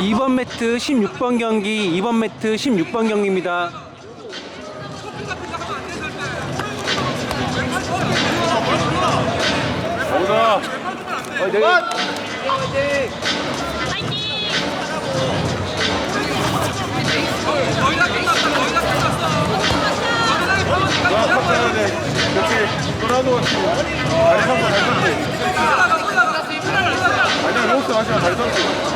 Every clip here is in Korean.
2번 매트 16번 경기, 2번 매트 16번 경기입니다. 가보자. 야, 탑해야 돼. 그렇지. 또라도 같이. 다리 삼고 다리 삼고. 아니야, 로스 하지 마. 다리 삼고. 그렇지.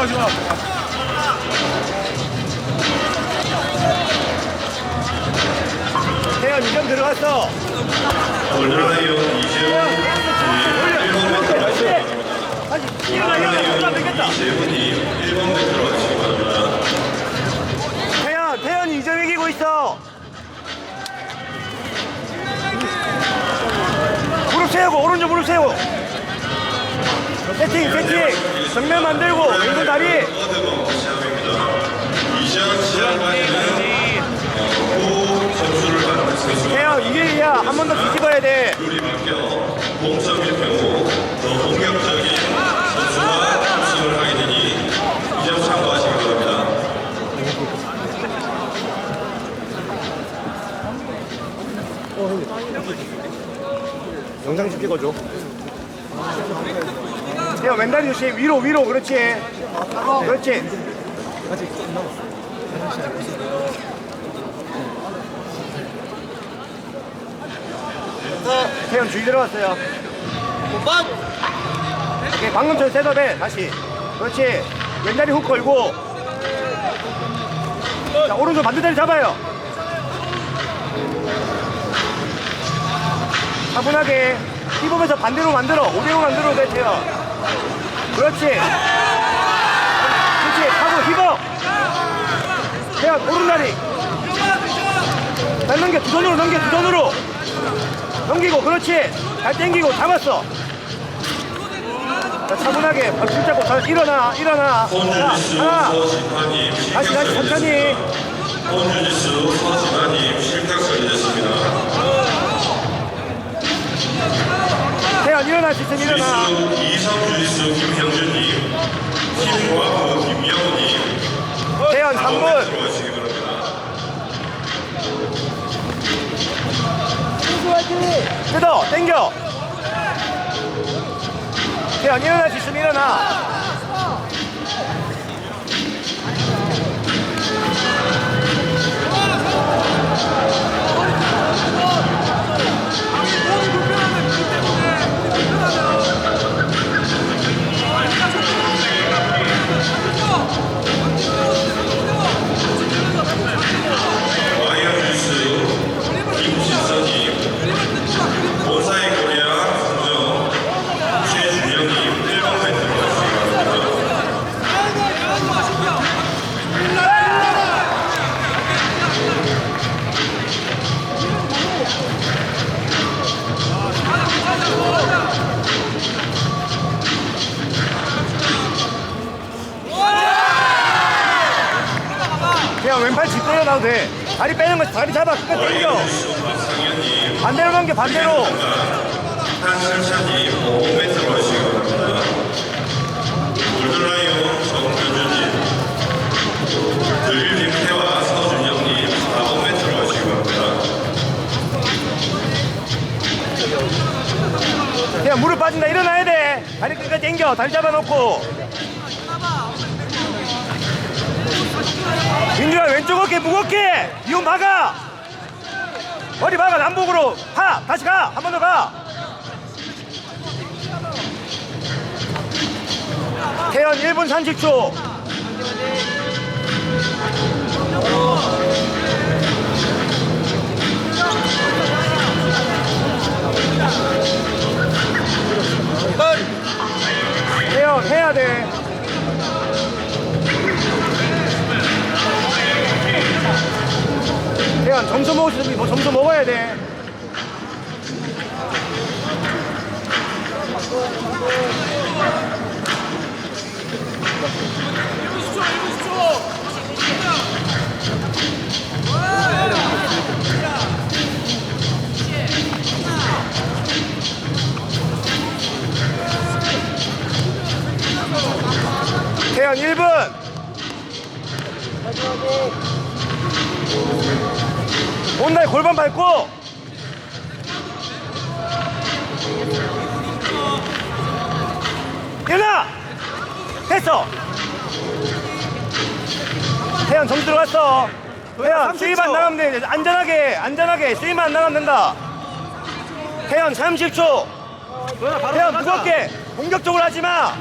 넘어가지 마. 태연 2점 들어갔어. 올라이온 이재훈 1번 매트로 다시 일어나 일어나 일어나 되겠다. 이재훈이 1번 매트로 치기 바랍니다. 태연 태연이 2점 이기고 있어. 무릎 세우고 오른쪽 무릎 세우고. 세팅 세팅. 정면 만들고 왼손 다리. 선수가 태연 이길이야 한 번 더 뒤집어야 돼. 영상 좀 찍어줘. 태연 왼다리 조심 위로 위로 그렇지. 그렇지. 태연 주의 들어갔어요. 오케이, 방금처럼 셋업해 다시. 그렇지. 왼다리 훅 걸고. 자 오른손 반대다리 잡아요. 차분하게 힙업에서 반대로 만들어 오대로 만들어 돼 태연. 그렇지. 그렇지. 하고 힙업. 태연 오른다리. 잘 넘겨 두 손으로 넘겨 두 손으로. 넘기고 그렇지 잘 당기고 잡았어 자, 차분하게 발붙 잡고 잘 일어나 일어나 자, 하나 다시 다시 천천히 홍준수 서진환님 실격 처리됐습니다. 태연 일어날 수 일어나 이성 태연 일어날 수 있으면 일 왼팔 짚고 일어나도 돼. 다리 빼는 거 다리 잡아. 끝까지 당겨. 반대로 넘겨 반대로. 한설찬님 5번 멘트 들어가시기 바랍니다. 골드라이온 정규준님 드릴님 태화 서준영님 4번 멘트 들어가시기 바랍니다. 태연 무릎 빠진다. 일어나야 돼. 다리 끝까지 당겨. 다리 잡아놓고 민주야 왼쪽 어깨 무겁게 이온 박아. 머리 박아 남북으로. 파 다시 가. 한 번 더가. 태연 1분 30초 대한 점수 먹으시는 뭐 점수 먹어야 돼. 태연 1분! 온날 골반 밟고. 일어나! 됐어! 태연 점수 들어갔어. 태연 안 나가면 돼. 안전하게, 안전하게 안 나가면 된다. 태연 30초. 태연 무겁게 공격적으로 하지 마.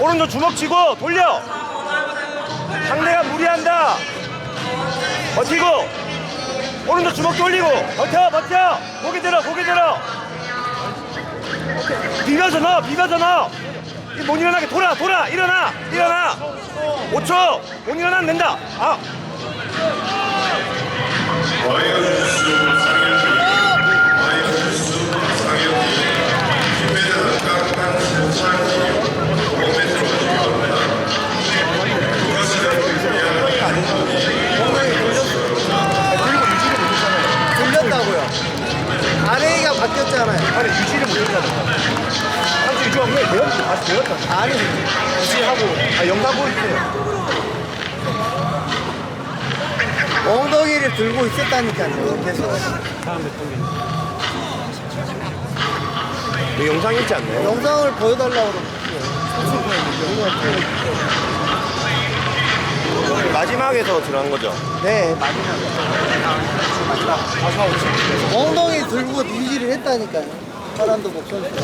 오른쪽 주먹 치고 돌려. 상대가 무리한다. 버티고. 오른쪽 주먹 돌리고. 버텨, 버텨. 고개 들어, 고개 들어. 비벼서 넣어, 비벼서 넣어. 이못 일어나게 돌아, 돌아, 일어나, 일어나. 5초. 못 일어나면 된다. 아, 아, 영상 있어요. 엉덩이를 들고 있었다니까요. 계속. 너 영상 있지 않나요? 영상을 보여달라고 그러고. 마지막에서 들어간 거죠. 네, 마지막에. 엉덩이 들고 유지를 했다니까요. 사람도 목소리가.